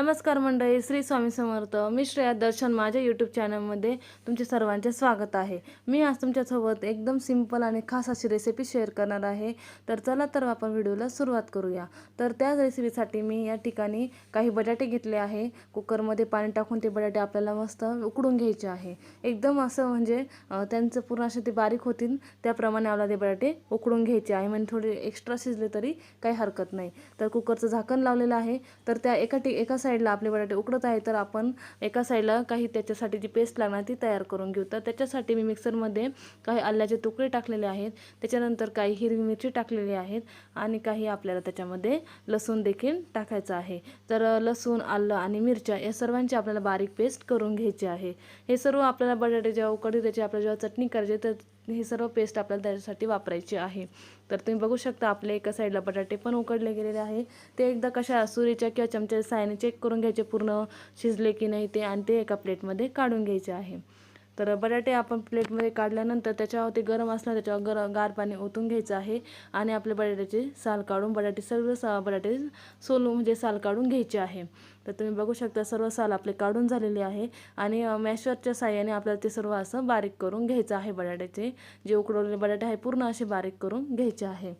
नमस्कार मंडळी श्री स्वामी समर्थ. मी श्रेया दर्शन माझ्या यूट्यूब चॅनलमध्ये तुमचे सर्वांचे स्वागत आहे. मी आज तुमच्यासोबत एकदम सिंपल आणि खास अशी रेसिपी शेअर करणार आहे. तर चला तर आपण व्हिडिओला सुरुवात करूया. तर त्याच रेसिपीसाठी मी या ठिकाणी काही बटाटे घेतले आहे. कुकरमध्ये पाणी टाकून ते बटाटे आपल्याला मस्त उकडून घ्यायचे आहे. एकदम असं म्हणजे त्यांचं पूर्ण असे ते बारीक होतील त्याप्रमाणे आपल्याला ते बटाटे उकडून घ्यायचे आहे. म्हणजे थोडे एक्स्ट्रा शिजले तरी काही हरकत नाही. तर कुकरचं झाकण लावलेलं आहे. तर त्या एका टी एका साईडला आपले बटाटे उकडत आहे तर आपण एका साईडला काही त्याच्यासाठी जी पेस्ट लागणार ती तयार करून घेऊ. तर त्याच्यासाठी मी मिक्सरमध्ये काही आल्याचे तुकडे टाकलेले आहेत. त्याच्यानंतर काही हिरवी मिरची टाकलेली आहेत आणि काही आपल्याला त्याच्यामध्ये लसूण देखील टाकायचं आहे. तर लसूण आलं आणि मिरच्या या सर्वांची आपल्याला बारीक पेस्ट करून घ्यायची आहे. हे सर्व आपल्याला बटाटे जेव्हा उकडते त्याची आपल्याला जेव्हा चटणी करायची तर ही सर्व पेस्ट आपल्याला त्याच्यासाठी वापरायची आहे. तर तुम्ही बघू शकता आपले एका साईडला बटाटे पण उकडले गेलेले आहे. ते एकदा कशा सुरीच्या किंवा चमच्याच्या सायने चेक करून घ्यायचे पूर्ण शिजले की नाही ते आणि ते एका प्लेटमध्ये काढून घ्यायचे आहे. तर बटाटे आपण प्लेटमध्ये काढल्यानंतर त्याच्यावर ते गरम असणार त्याच्यावर गर गार पाणी ओतून घ्यायचं आहे आणि आपले बटाट्याचे साल काढून बटाटे सर्व सा बटाटे सोलून म्हणजे साल काढून घ्यायचे आहे. तर तुम्ही बघू शकता सर्व साल आपले काढून झालेले आहे आणि मॅशरच्या साह्याने आपल्याला ते सर्व असं बारीक करून घ्यायचं आहे बटाट्याचे. जे उकडवलेले बटाटे आहे पूर्ण असे बारीक करून घ्यायचे आहे.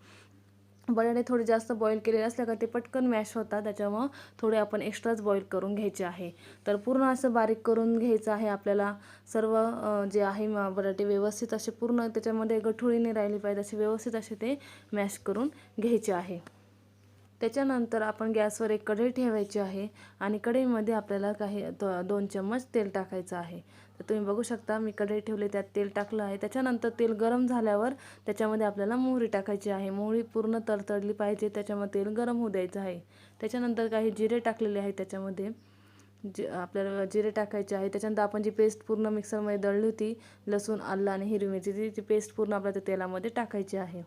बटाटे थोडे जास्त बॉईल केलेले असल्या का ते पटकन मॅश होतात. त्याच्यामुळं थोडे आपण एक्स्ट्राच बॉईल करून घ्यायचे आहे. तर पूर्ण असं बारीक करून घ्यायचं आहे आपल्याला. सर्व जे आहे बटाटे व्यवस्थित असे पूर्ण त्याच्यामध्ये गठुळी नाही राहिली पाहिजे असे व्यवस्थित असे ते मॅश करून घ्यायचे आहे. त्याच्यानंतर आपण गॅसवर एक कढई ठेवायची आहे आणि कढईमध्ये आपल्याला काही दोन चम्मच तेल टाकायचं आहे. तर तुम्ही बघू शकता मी कढई ठेवले त्यात तेल टाकलं आहे. त्याच्यानंतर तेल गरम झाल्यावर त्याच्यामध्ये आपल्याला मोहरी टाकायची आहे. मोहरी पूर्ण तडतडली पाहिजे त्याच्यामध्ये तेल गरम होऊ द्यायचं आहे. त्याच्यानंतर काही जिरे टाकलेले आहे त्याच्यामध्ये. जे आपल्याला जिरे टाकायचे आहे. त्याच्यानंतर आपण जी पेस्ट पूर्ण मिक्सरमध्ये दळली होती लसूण आलं आणि हिरवी मिरची ती ती पेस्ट पूर्ण आपल्या त्या तेलामध्ये टाकायची आहे.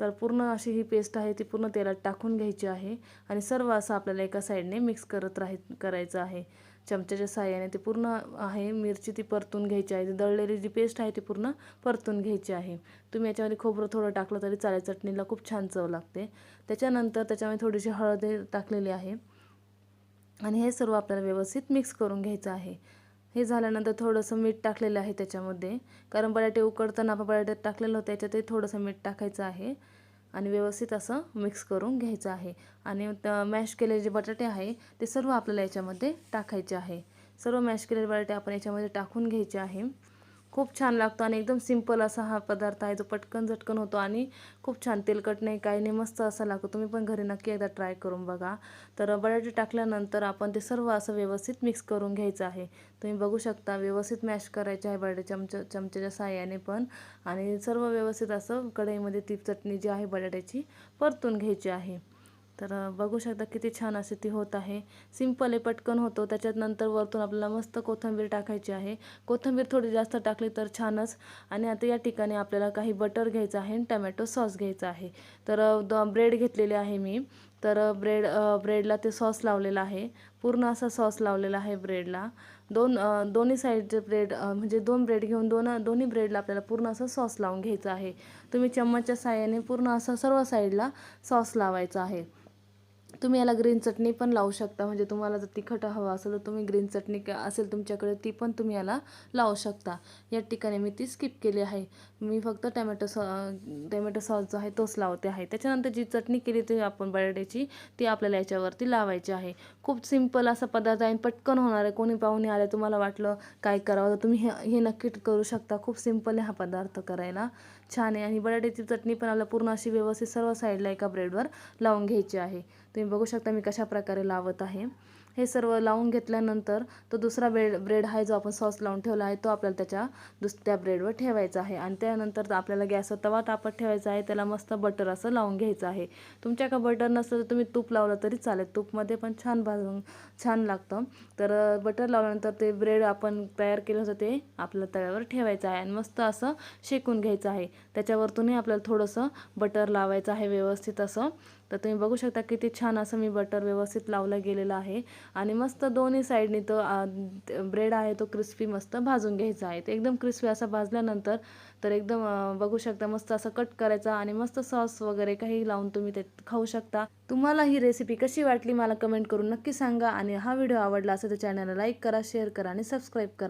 तर पूर्ण अशी ही पेस्ट आहे ती पूर्ण तेलात टाकून घ्यायची आहे आणि सर्व असं आपल्याला एका साईडने मिक्स करत राह करायचं आहे. चमच्याच्या साह्याने ते पूर्ण आहे मिरची ती परतून घ्यायची आहे ती दळलेली जी पेस्ट आहे ती पूर्ण परतून घ्यायची आहे. तुम्ही याच्यामध्ये खोबरं थोडं टाकलं तरी चालेल चटणीला खूप छान चव लागते. त्याच्यानंतर त्याच्यामध्ये थोडीशी हळद टाकलेली आहे. आणि हे सर्व आपल्याला व्यवस्थित मिक्स करून घ्यायचं आहे. हे झाल्यानंतर थोडंसं मीठ टाकलेलं आहे त्याच्यामध्ये. कारण बटाटे उकडताना आपण बटाट्यात टाकलेलं होतं त्याच्यातही थोडंसं मीठ टाकायचं आहे. आणि व्यवस्थित असं मिक्स करून घ्यायचं आहे. आणि मॅश केलेले जे बटाटे आहे ते सर्व आपल्याला याच्यामध्ये टाकायचे आहे. सर्व मॅश केलेले बटाटे आपण याच्यामध्ये टाकून घ्यायचे आहे. खूप छान लागतो आणि एकदम सिंपल असा हा पदार्थ आहे जो पटकन झटकन होतो आणि खूप छान तेलकट नाही काही नाही मस्त असा लागतो. तुम्ही पण घरी नक्की एकदा ट्राय करून बघा. तर बटाटे टाकल्यानंतर आपण ते सर्व असं व्यवस्थित मिक्स करून घ्यायचं आहे. तुम्ही बघू शकता व्यवस्थित मॅश करायचे आहे बटाटे चमच चमच्याच्या साह्याने पण. आणि सर्व व्यवस्थित असं कढईमध्ये ती चटणी जी आहे बटाट्याची परतून घ्यायची आहे. तर बघू शकता किती छान असे ती होत आहे. सिंपल आहे पटकन होतो. त्याच्यात नंतर वरतून आपल्याला मस्त कोथिंबीर टाकायची आहे. कोथिंबीर थोडी जास्त टाकली तर छानच. आणि आता या ठिकाणी आपल्याला काही बटर घ्यायचं आहे आणि टमॅटो सॉस घ्यायचा आहे. तर द ब्रेड घेतलेले आहे मी. तर ब्रेड ब्रेडला ते सॉस लावलेला आहे. पूर्ण असा सॉस लावलेला आहे ब्रेडला. दोन दोन्ही साईडचे ब्रेड म्हणजे दोन ब्रेड घेऊन दोन दोन्ही ब्रेडला आपल्याला पूर्ण असं सॉस लावून घ्यायचं आहे. तुम्ही चम्मचच्या साह्याने पूर्ण असं सर्व साईडला सॉस लावायचा आहे. तुम्ही याला ग्रीन चटणी पण लावू शकता. म्हणजे तुम्हाला जर तिखट हवं असेल तर तुम्ही ग्रीन चटणी असेल तुमच्याकडे ती पण तुम्ही याला लावू शकता. या ठिकाणी मी ती स्किप केली आहे. मी फक्त टॅमॅटो सॉ टॅमॅटो सॉस जो आहे तोच लावते आहे. त्याच्यानंतर जी चटणी केली ती आपण बटाट्याची ती आपल्याला याच्यावरती लावायची आहे. खूप सिंपल असा पदार्थ आहे पटकन होणार आहे. कोणी पाहुणे आले तुम्हाला वाटलं काय करावं तर तुम्ही हे हे नक्की करू शकता. खूप सिंपल आहे हा पदार्थ करायला. छान आहे. आणि बटाट्याची चटणी पण आपल्याला पूर्ण अशी व्यवस्थित सर्व साईडला एका ब्रेडवर लावून घ्यायची आहे. तुम्ही बघू शकता मी कशा प्रकारे लावत आहे. हे सर्व लावून घेतल्यानंतर तो दुसरा ब्रेड ब्रेड आहे जो आपण सॉस लावून ठेवला आहे तो आपल्याला त्याच्या दुसऱ्या ब्रेडवर ठेवायचा आहे. आणि त्यानंतर आपल्याला गॅसवर तवा तापत ठेवायचा आहे. त्याला मस्त बटर असं लावून घ्यायचं आहे. तुमच्याकडे बटर नसलं तर तुम्ही तूप लावलं तरी चालेल. तूपमध्ये पण छान भाजून छान लागतं. तर बटर लावल्यानंतर ते ब्रेड आपण तयार केलं होतं ते आपल्या तव्यावर ठेवायचं आहे. आणि मस्त असं शेकून घ्यायचं आहे. त्याच्यावरतूनही आपल्याला थोडंसं बटर लावायचं आहे व्यवस्थित असं. तर तुम्ही बघू शकता किती छान असं मी बटर व्यवस्थित लावलं गेलेलं आहे. आणि मस्त दोन्ही साईडनी तो ब्रेड आहे तो क्रिस्पी मस्त भाजून घ्यायचा आहे. तर एकदम क्रिस्पी असा भाजल्यानंतर तर एकदम बघू शकता मस्त असं कट करायचा आणि मस्त सॉस वगैरे काही लावून तुम्ही ते खाऊ शकता. तुम्हाला ही रेसिपी कशी वाटली मला कमेंट करून नक्की सांगा आणि हा व्हिडिओ आवडला असेल तर चॅनलला लाईक करा शेअर करा आणि सबस्क्राईब करा.